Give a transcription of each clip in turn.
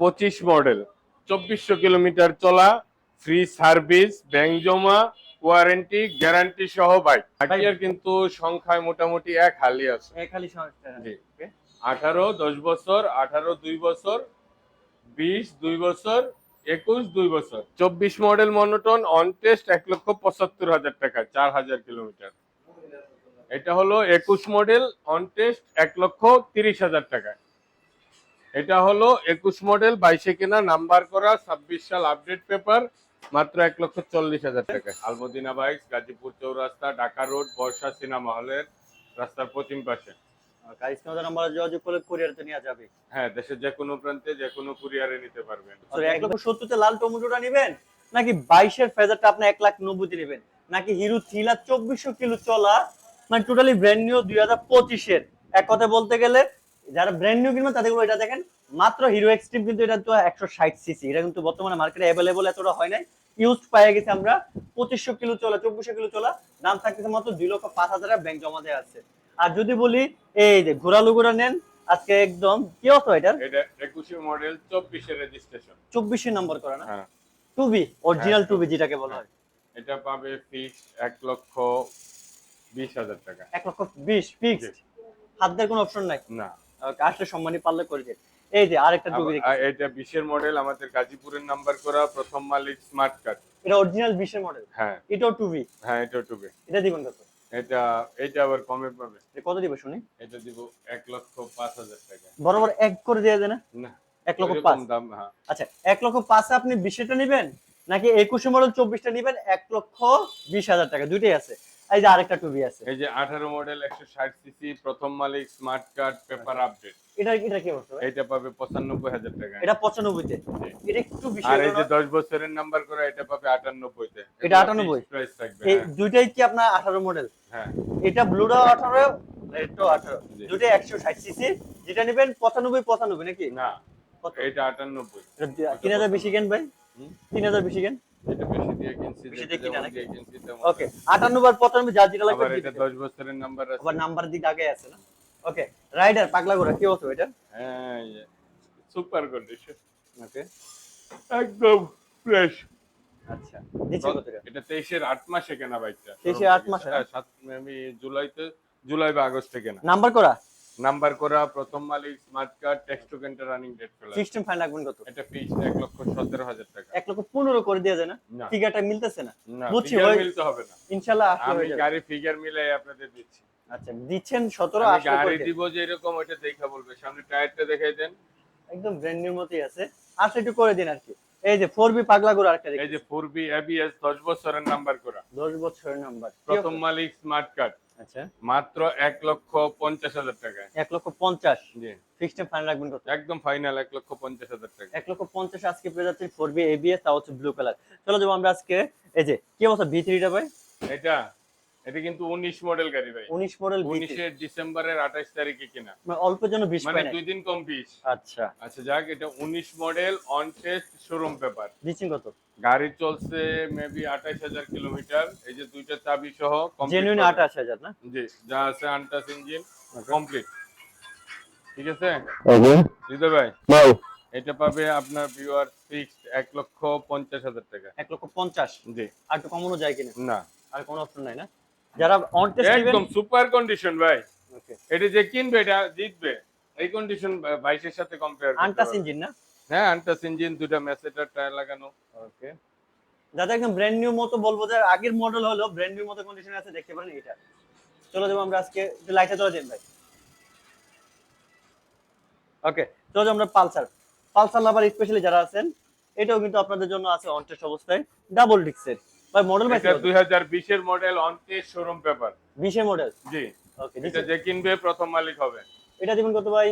পঁচিশ মডেল। চব্বিশশো কিলোমিটার চলা ফ্রি সার্ভিস ব্যাংক জমা ওয়ারেন্টি গ্যারান্টি সহ বাইক। বাইকের কিন্তু সংখ্যায় মোটামুটি এক হালি আছে। সমস্যা জি। আঠারো দশ বছর আঠারো দুই বছর বিশ দুই বছর একুশ দুই বছর। চব্বিশ মডেল মনোটন অন টেস্ট এক লক্ষ পঁচাত্তর হাজার টাকা চার হাজার কিলোমিটার। এটা হলো একুশ মডেল অন টেস্ট এক লক্ষ তিরিশ হাজার টাকা। এটা হলো একুশ মডেল বাইশে কেনা নাম্বার করা ছাব্বিশ সাল আপডেট পেপার মাত্র এক লক্ষ চল্লিশ হাজার টাকা। Almadina bike Gazipur Chowrasta Dhaka road Barsha cinema হলের রাস্তার পশ্চিম পাশে। কারিশমা যোগাযোগ করলে কুরিয়ারতে নেওয়া যাবে। হ্যাঁ দেশের যে কোনো প্রান্তে যে কোনো কুরিয়ারে নিতে পারবেন। এক লক্ষ সত্তরতে লাল টমেটোটা নেবেন নাকি বাইশের ফেজারটা আপনি এক লাখ নব্বইতে নেবেন? নাকি হিরো থ্রিলার চব্বিশশো কিলো চলা মানে টোটালি ব্র্যান্ড নিউ দুই হাজার পঁচিশের? এক কথায় বলতে গেলে যারা ব্র্যান্ড নিউ কিনবেন তাদের এটা দেখেন মাত্র হিরো এক্সট্রিম কিন্তু এটা তো একশো ষাট সিসি এটা কিন্তু বর্তমানে মার্কেটে অ্যাভেলেবল এতটা হয় নাই। ইউজ পাইয়া গেছে আমরা পঁচিশশো কিলো চলা চব্বিশশো কিলো চলা দাম থাকতেছে মাত্র দুই লক্ষ পাঁচ হাজার ব্যাংক জমা দেওয়া আছে। আর যদি বলি এই যে ঘোরা লুগুরা নেন আজকে একদম কি অত এটার? এটা একুশে মডেল চব্বিশে রেজিস্ট্রেশন চব্বিশে নম্বর করা না? হ্যাঁ। টু বি অরিজিনাল হ্যাঁ, টু বি যেটাকে বলা হয়। এটা পাবে ফিক্স এক লক্ষ বিশ হাজার টাকা। এক লক্ষ বিশ ফিক্সড হাত দেওয়ার কোনো অপশন নাই? না। আসলে সম্মানী পারলে করে দিন। এই যে আরেকটা টু বি এটা বিশের মডেল আমাদের গাজীপুরের নাম্বার করা প্রথম মালিক স্মার্ট কার্ড এটা অরিজিনাল বিশের মডেল হ্যাঁ। এটাও টু বি হ্যাঁ এটা টুবে এটা দিবেন কত? এটা এটা আবার কমে পাবে। কত দিবে শুনি? এটা দিব এক লক্ষ পাঁচ হাজার টাকা। বরাবর এক করে দিয়ে দেয় না? না এক লক্ষ পাঁচ। দাম হ্যাঁ। আচ্ছা এক লক্ষ পাঁচে আপনি বিশেটা নেবেন নাকি একুশে মডেল চব্বিশটা নেবেন এক লক্ষ বিশ হাজার টাকা? দুইটাই আছে। এই যে আরেকটা টু বি আছে। এই যে আঠারো মডেল একশো ষাট সিসি প্রথম মালিক স্মার্ট কার্ড পেপার আপডেট এটা এটা কি অবস্থা এটা পাবে পঁচানব্বই হাজার টাকা। এটা পঁচানব্বইতে। জি। এটা একটু বেশি আর এই যে না? দশ বছরের নাম্বার করা এটা পাবে আটানব্বইতে। এটা 98 প্রাইস থাকবে এই হ্যাঁ, দুইটাই কি আপনার আঠারো মডেল হ্যাঁ। এটা ব্লুটা আঠারো এটাও আঠারো। জি। দুইটাই একশো ষাট সিসি যেটা নেবেন পঁচানব্বই পঁচানব্বই নাকি? না এটা আটানব্বই। এটা দি- তিন হাজার বেশি কেন ভাই? হুম? তিন হাজার বেশি কেন? এটা বেশি দিয়ে কিনছি বেশি দিয়ে কিনা নাকি? দিয়ে কিনছি তেমন। ওকে আটানব্বই আর পঁচানব্বই যা যেটা লাগবে এটা দিতে। দশ বছরের নাম্বার আছে। আবার নাম্বার দিক আগে আছে না? ওকে রাইডার পাগলা ঘোড়া কি হতো এটা হ্যাঁ সুপার কন্ডিশন ওকে একদম ফ্রেশ আচ্ছা কত এটা মাসে কেনা বাইকটা 23 এর আট মাসে? সাত আমি জুলাইতে জুলাই বা আগস্টে কেনা। নাম্বার করা? নাম্বার করা প্রথম মালিক স্মার্ট কার্ড টেক্সট টু কেন্টার রানিং ডেট ফেলা সিস্টেম ফাইন রাখবেন কত? এটা ফিক্স এক লক্ষ সতেরো হাজার টাকা। এক লক্ষ পনেরো করে দেওয়া যায় না? ফিগারটা মিলতেছে না? বুঝছি, ওই- মিলতে হবে না। ইনশাল্লাহ আসলে আমি গাড়ি ফিগার মিলাই আপনাদের দিচ্ছি। আচ্ছা দিচ্ছেন সতেরো আমি আসলে গাড়ি দিব যে এরকম ওটা দেখা বলবে। সামনে টায়ারটা দেখাই দেন। একদম ব্র্যান্ড নিউ মতোই আছে। আসলে একটু করে দিন আর কি। এই যে ফোর বি পাগলা ঘোড়া আরেকটা এই যে ফোর বি এবিএস দশ বছরের নাম্বার করা দশ বছরের নাম্বার। প্রথম মালিক স্মার্ট কার্ড আচ্ছা। মাত্র এক লক্ষ পঞ্চাশ হাজার টাকায়। এক লক্ষ পঞ্চাশ। জি। সিস্টেম ফাইন রাখবেন কত একদম ফাইনাল এক লক্ষ পঞ্চাশ হাজার টাকা। এক লক্ষ পঞ্চাশ আজকে পেয়ে যাচ্ছেন ফোর বি এবিএস তা হচ্ছে ব্লু কালার চলো যাব আমরা আজকে এই যে কি অবস্থা? ভি থ্রিটা ভাই? এটা এটা কিন্তু উনিশ মডেল গাড়ি ভাই। উনিশ মডেল ভি উনিশে ডিসেম্বরের আঠাশ তারিখে কিনা। অল্প জন্য বিশ মানে দুই দিন কম বিশ আচ্ছা। আচ্ছা যাক এটা উনিশ model on test showroom paper দিচ্ছেন কত? গাড়ি চলছে মেবি আঠাশ হাজার কিলোমিটার। এই যে দুইটা চাবি সহ জেনুইন পাবেন। আঠাশ হাজার না? জি যা আছে আনটাস ইঞ্জিন কমপ্লিট ঠিক আছে? ওকে হৃদয় ভাই নাও এটা পাবে আপনার ভিউয়ার ফিক্সড এক লক্ষ পঞ্চাশ হাজার টাকা। এক লক্ষ পঞ্চাশ? জি। আর একটু কমানো যায় কিনা? না। আর কোনো অপশন নাই না? যারা অন টেস্ট একদম সুপার কন্ডিশন ভাই। ওকে এটা যে কিনবে এটা জিতবে। এই কন্ডিশন বাইশের সাথে কম্পেয়ার আনটাস ইঞ্জিন না? হ্যাঁ আনটাস ইঞ্জিন দুটা মেসেটার টায়ার লাগানো। ওকে যাদের একদম ব্র্যান্ড নিউ মতো বলব যে আগের মডেল হলো ব্র্যান্ড নিউ মতো কন্ডিশনে আছে দেখতে পারেন এটা। চলো যাব আমরা আজকে একটু লাইটে চলে দিন ভাই। ওকে চলো আমরা পালসার। পালসার লাভার স্পেশালি যারা আছেন এটাও কিন্তু আপনাদের জন্য আছে অন টেস্ট অবস্থায় ডাবল ডিক্সের ভাই মডেল ভাই এটা দুই হাজার বিশের মডেল অন শোরুম পেপার বিশে মডেল জি। ওকে এটা যে কিনবে প্রথম মালিক হবে। এটা দিবেন কত ভাই?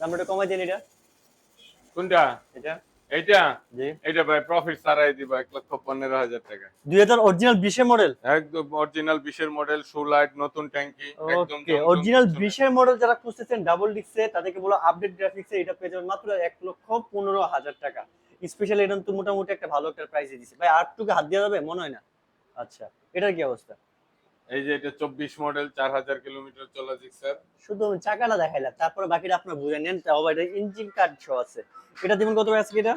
দামটা কমাই দেন এটা। কোনটা? এটা। এইটা? জি। এটা ভাই প্রফিট সারাই দিব এক লক্ষ পনেরো হাজার টাকা। দুই হাজার অরিজিনাল বিশে মডেল একদম অরিজিনাল বিশের মডেল শু লাইট নতুন ট্যাঙ্কি একদম অরিজিনাল বিশের মডেল যারা খুঁজতেছেন ডাবল ডিক্সে তাদেরকে বলো আপডেট গ্রাফিক্সে এটা পেয়ে যাবেন মাত্র এক লক্ষ পনেরো হাজার টাকা। স্পেশালি এটা তো মোটামুটি একটা ভালো একটা প্রাইসে দিচ্ছে ভাই আটটুকু হাত দেওয়া যাবে? মনে হয় না। আচ্ছা এটার কি অবস্থা? এই যে এটা চব্বিশ মডেল চার হাজার কিলোমিটার চলা জিক্সার। শুধু চাকাটা দেখাইলাম তারপরে বাকিটা আপনার বুঝে নেন তাও ইঞ্জিন কার্ড শো আছে। এটা দিবেন কত আজকে এটা?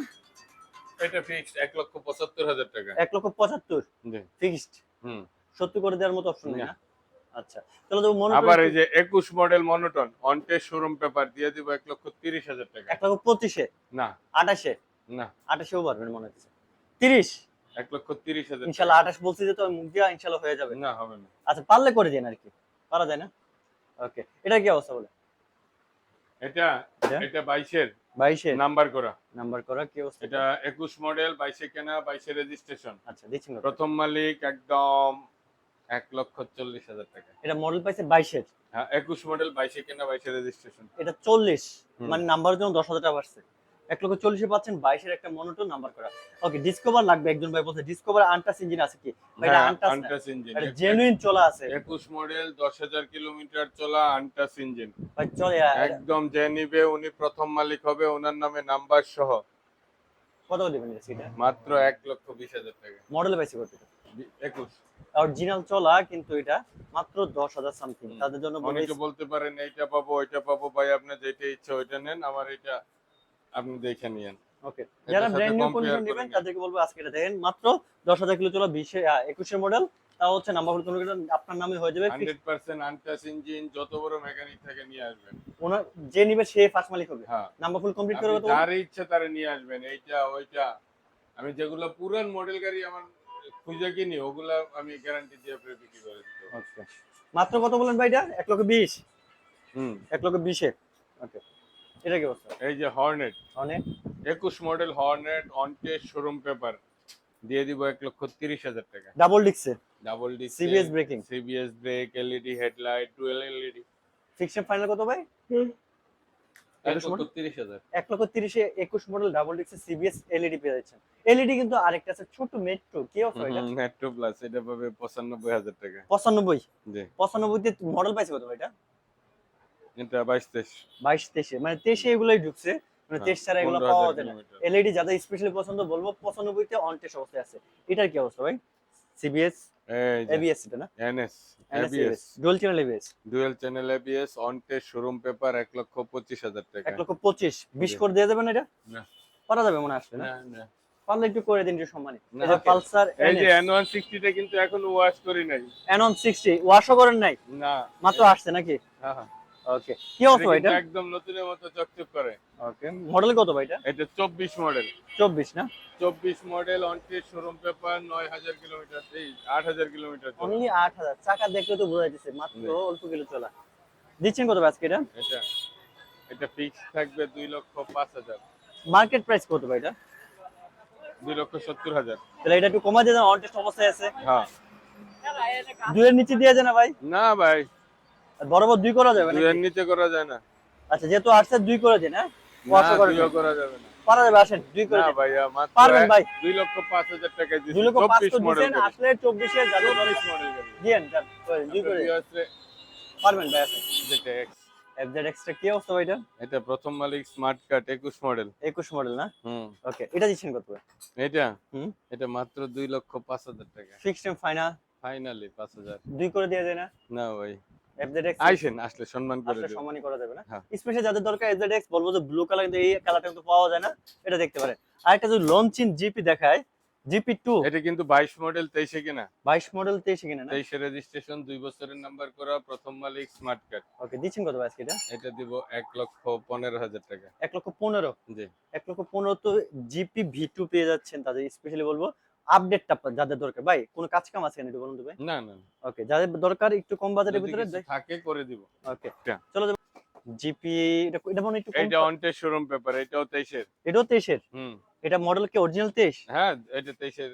এটা ফিক্সড এক লক্ষ পঁচাত্তর হাজার টাকা। এক লক্ষ পঁচাত্তর? জি। ফিক্সড হুম। সত্যি করে দেওয়ার মতো অপশন নেই না। আচ্ছা তাহলে তো মনে আবার এই যে মডেল মনোটন অনটেস্ট শোরুম পেপার দিয়ে দিব এক লক্ষ তিরিশ হাজার টাকা। এক লক্ষ পঁচিশে? না। আঠাশে? না। আঠাশেও পারবেন মনে হচ্ছে। তিরিশ? এক লক্ষ তিরিশ হাজার ইনশাল্লাহ আঠাশ বলছি যে তো মুখ দিয়া ইনশাল্লাহ হয়ে যাবে। না হবে না। আচ্ছা পারলে করে দিন আর কি। পারা যায় না? ওকে এটা কি অবস্থা বলে এটা এটা? এটা বাইশের। বাইশে নাম্বার করা। নাম্বার করা কি অবস্থা? এটা একুশ মডেল বাইশে কেনা বাইশে রেজিস্ট্রেশন আচ্ছা দিচ্ছি না প্রথম মালিক একদম এক লক্ষ চল্লিশ হাজার টাকা। এটা মডেল পাইছে বাইশের? হ্যাঁ একুশ মডেল বাইশে কেনা বাইশে রেজিস্ট্রেশন এটা চল্লিশ। মানে নাম্বারের জন্য দশ হাজার টাকা বাড়ছে। এক লক্ষ চল্লিশে পাচ্ছেন বাইশের একটা মনোটন নাম্বার করা। ওকে ডিসকভার লাগবে একজন ভাই বলছে ডিসকভার আনটাস ইঞ্জিন আছে কি? আনটাস ইঞ্জিন জেনুইন চলা আছে। একুশ মডেল দশ হাজার কিলোমিটার চলা আনটাস ইঞ্জিন একদম যে নিবে উনি প্রথম মালিক হবে ওনার নামে নাম্বার সহ। কত দিবেন সেটা মাত্র এক লক্ষ বিশ হাজার টাকা। মডেল পাইছে কত বি- একুশ। অরিজিনাল চলা কিন্তু এটা মাত্র দশ হাজার সামথিং তাদের জন্য অনেকে বলতে পারেন এইটা পাবো ওইটা পাবো ভাই আপনার যেটা ইচ্ছা ওইটা নেন। আমার এটা আপনি দেখে নিয়েন। ওকে। যারা ব্র্যান্ড নিউ কন্ডিশন নেবেন তাদেরকে বলব আজকে এটা দেখেন মাত্র দশ হাজার কিলো চলা বিশে একুশের মডেল তাও হচ্ছে নাম্বার কোনো আপনার নামে হয়ে যাবে হান্ড্রেড পার্সেন্ট আনটাস ইঞ্জিন যত বড় মেকানিক থেকে নিয়ে আসবেন। ওনার যে নিবে সে ফার্স্ট মালিক হবে। হ্যাঁ। নাম্বার ফুল কমপ্লিট করবে তো যার ইচ্ছা তারে নিয়ে আসবেন এইটা ওইটা। আমি যেগুলো পুরান মডেল গাড়ি আমার খুঁজে কিনি ওগুলা আমি গ্যারান্টি দিয়ে বিক্রি করে দিতে। ওকে মাত্র কত বলেন ভাই এটা এক লক্ষ বিশ। হুম। এক লক্ষ বিশে। ওকে। এটা কি অবস্থা এই যে হর্নেট অনেক একুশ model Hornet on test showroom paper দিয়ে দিব এক লক্ষ তিরিশ হাজার টাকা। Double ডিক্সে double D CBS braking CBS brake LED headlight dual LED fixed final কত ভাই? এক লক্ষ হাজার। এক লক্ষ তিরিশে একুশ মডেল ডাবল ডিক্সে সিবিএস এলইডি পেয়ে যাচ্ছেন। এলইডি কিন্তু আরেকটা আছে ছোট মেট্রো কি অফার এটা? মেট্রো প্লাস এটা পাবে পঁচানব্বই হাজার টাকা। পঁচানব্বই? জি। পঁচানব্বইতে মডেল পাইছে কত ভাই এটা? এটা বাইশ তেইশ। বাইশ তেইশে মানে তেইশে এগুলোই ঢুকছে মানে হ্যাঁ, তেইশ ছাড়া এগুলো পাওয়া যায় না। এলইডি যাদের স্পেশালি পছন্দ বলব পঁচানব্বইতে অন টেস্ট অবস্থায় আছে। এটার কি অবস্থা ভাই? সিবিএস এবিএস এটা না? NS ABS dual channel ABS dual channel ABS on test showroom paper এক লক্ষ পঁচিশ হাজার টাকা। এক লক্ষ পঁচিশ। বিশ জি। করে দিয়ে দেবেন এটা? না। পারা যাবে মনে আসবে না? না, না। পারলে একটু করে দিন সম্মানে। না, যে okay. পালসার এই যে এন ওয়ান সিক্সটিটা কিন্তু এখনও ওয়াশ করি নাই। এনন সিক্সটি ওয়াশও করেন নাই? না। মাত্র আসছে নাকি? হ্যাঁ, হ্যাঁ। ওকে কি অবস্থা এটা? একদম নতুনের মতো চকচক করে। ওকে মডেল কত ভাই এটা? এটা চব্বিশ মডেল চব্বিশ না? চব্বিশ model on test showroom paper নয় হাজার কিলোমিটার এই আট হাজার কিলোমিটার চলে। অনলি আট হাজার। চাকা দেখলে তো বোঝা যাচ্ছে মাত্র। অল্প কিলো চলা। দিচ্ছেন কত আজকে এটা? এটা এটা ফিক্স থাকবে দুই লক্ষ পাঁচ হাজার। মার্কেট প্রাইস কত ভাই এটা? দুই লক্ষ সত্তর হাজার। তাহলে এটা একটু কমা দিয়ে দেন অন টেস্ট অবস্থায় আছে। হ্যাঁ। দুইয়ের নিচে দিয়ে যায় না ভাই? না ভাই বরাবর দুই করা যাবে না নিচে করা যায় না। আচ্ছা যেহেতু আসছে দুই করে দিন হ্যাঁ করে যাবে না। পারা যাবে আসেন দুই করে না ভাইয়া মাত্র পারবেন ভাই। দুই লক্ষ পাঁচ হাজার দিচ্ছি দুই লক্ষ পাঁচ দিচ্ছেন আসলে চব্বিশে মডেল দিয়েন দুই করে পারবেন ভাই আসেন। যেটা এক্সট্রা কি অবস্থা ভাই এটা? এটা প্রথম মালিক স্মার্ট কার্ড একুশ মডেল একুশ মডেল না? হুম। ওকে এটা দিচ্ছেন কত এটা? হুম। এটা মাত্র দুই লক্ষ পাঁচ হাজার টাকা। ফিক্সড ফাইনাল ফাইনালি পাঁচ হাজার। দুই করে দিয়ে যায় না? না ভাই। এফজেড এক্স আসলে সম্মান করে আসলে সম্মানই করা যাবে না। হ্যাঁ। যাদের দরকার এফজেড বলব যে ব্লু কালার কিন্তু এই কালারটা কিন্তু পাওয়া যায় না এটা দেখতে পারেন। আর একটা যদি লঞ্চিন জিপি দেখায় জিপি টু এটা কিন্তু বাইশ মডেল তেইশে কিনা। বাইশ মডেল তেইশে কিনে না? তেইশে রেজিস্ট্রেশন দুই বছরের নাম্বার করা প্রথম মালিক স্মার্ট কার্ড ওকে দিচ্ছেন কত আজকে এটা? এটা দিব এক লক্ষ পনেরো হাজার টাকা। এক লক্ষ পনেরো? জি। এক লক্ষ পনেরো তো জিপি ভি টু পেয়ে যাচ্ছেন তাদের স্পেশালি বলব। আপডেটটা যাদের দরকার। ভাই কোনো কাজ কাম আছে একটু বলুন তো ভাই? না না। ওকে যাদের দরকার একটু কম বাজারের ভিতরে থাকে করে দিব। ওকে চলো জিপি এটা এটা মনে একটু এইটা শোরুম পেপার এটাও তেইশের। এটাও তেইশের? হুম। এটা মডেল কি অরিজিনাল তেইশ? হ্যাঁ এটা তেইশের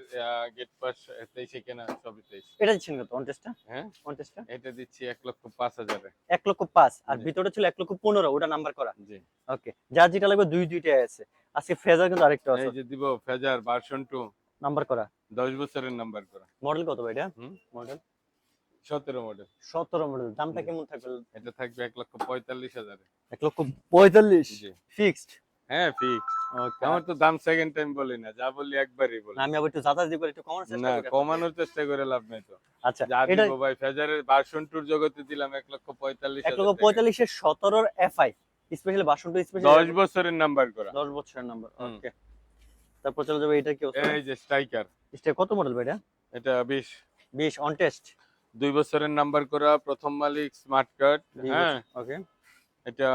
গেট পাস তেইশে কেনা সবই তেইশ। এটা দিচ্ছেন কত হ্যাঁ। এটা দিচ্ছি এক লক্ষ পাঁচ হাজারে। এক লক্ষ পাঁচ আর ভিতরে ছিল এক লক্ষ পনেরো ওটা নাম্বার করা। জি। ওকে যার যেটা লাগবে দুই দুইটা আছে। আজকে ফেজার কিন্তু আরেকটা আছে। এই যে দিব ফেজার ভার্সন টু নাম্বার করা। দশ বছরের নাম্বার করা। মডেল কত ভাই এটা? মডেল সতেরো মডেল সতেরো মডেল দামটা কেমন থাকবে? এটা থাকবে এক লক্ষ পঁয়তাল্লিশ হাজারে। এক লক্ষ পঁয়তাল্লিশ? জি। ফিক্সড হ্যাঁ ফিক্স ওকে আমার তো দাম সেকেন্ড টাইম বলি না যা বলি একবারই বলি। আমি আবার একটু যাতায়াত দিয়ে একটু কমানোর চেষ্টা না করি। কমানোর চেষ্টা করে লাভ নেই তো। আচ্ছা যা এটা দিব ভাই ফেজারের ভার্সন টুর জগতে দিলাম এক লক্ষ পঁয়তাল্লিশ এক হাজার লক্ষ টাকা। পঁয়তাল্লিশের সতেরোর FI special version two special দশ বছরের নাম্বার করা। দশ বছরের নাম্বার ওকে তারপর চলে যাবে এটা কি এই যে স্ট্রাইকার। এটা কত মডেল ভাই এটা? এটা বিশ। বিশ অন টেস্ট দুই বছরের নাম্বার করা প্রথম মালিক স্মার্ট কার্ড হ্যাঁ। ওকে এটা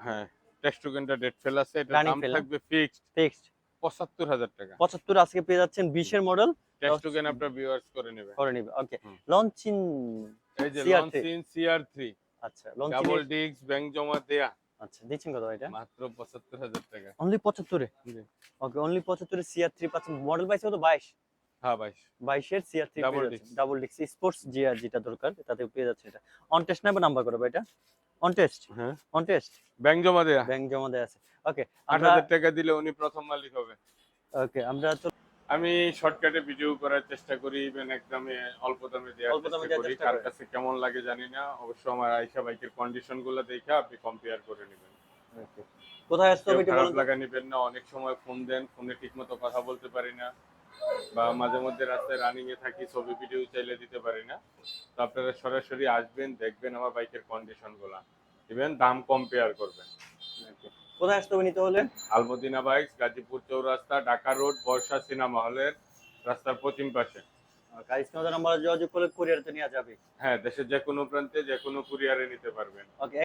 হ্যাঁ টেক্সট টোকেনটা ডেট ফেল আছে। এটা দাম থাকবে ফিক্সড ফিক্সড পঁচাত্তর হাজার টাকা। পঁচাত্তর আজকে পেয়ে যাচ্ছেন বিশের মডেল টেক্সট টোকেন আপনার ভিউয়ার্স করে নেবে। করে নিবে ওকে হুম। লঞ্চিন এই যে CR3 লঞ্চিন সিআর থ্রি আচ্ছা লঞ্চিন ডাবল ডিস্ক ব্যাংক জমা দেয়া। আচ্ছা দিচ্ছেন কত এটা মাত্র পঁচাত্তর হাজার টাকা। অনলি জি। ওকে অনলি পাচ্ছেন। মডেল পাইছে কত? হ্যাঁ ডাবল ডিক্স স্পোর্টস জিআর যেটা দরকার তাতে পেয়ে যাচ্ছে এটা। অন টেস্ট না নাম্বার করবে এটা অন টেস্ট হ্যাঁ। অন টেস্ট ব্যাংক জমা দেয়া। ব্যাংক জমা আছে। ওকে আট আমরা হাজার টাকা দিলে উনি প্রথম মালিক হবে। ওকে আমরা আমি শর্টকাটে ভিডিও করার চেষ্টা করি ইভেন একদমে অল্প দামে দেওয়ার চেষ্টা করি। কার কাছে কেমন লাগে জানি না। অবশ্য আমার আইসা বাইকের কন্ডিশনগুলো দেখে আপনি কম্পেয়ার করে নেবেন। কোথায় আসতে হবে খারাপ লাগা নিবেন না অনেক সময় ফোন দেন ফোনে ঠিক মতো কথা বলতে পারি না বা মাঝে মধ্যে রাস্তায় রানিং এ থাকি ছবি ভিডিও চাইলে দিতে পারি না। তো আপনারা সরাসরি আসবেন দেখবেন আমার বাইকের কন্ডিশনগুলা। ইভেন দাম কম্পেয়ার করবেন। কোথায় আসতে হবে নিতে হলে? Almadina bike Gazipur Chowrasta Dhaka road Barsha cinema হলের রাস্তার পশ্চিম পাশে। কারিশমা নাম্বার যোগাযোগ করলে কুরিয়ারতে নিয়ে যাবে। হ্যাঁ দেশের যে কোনো প্রান্তে যে কোনো কুরিয়ারে নিতে পারবেন। ওকে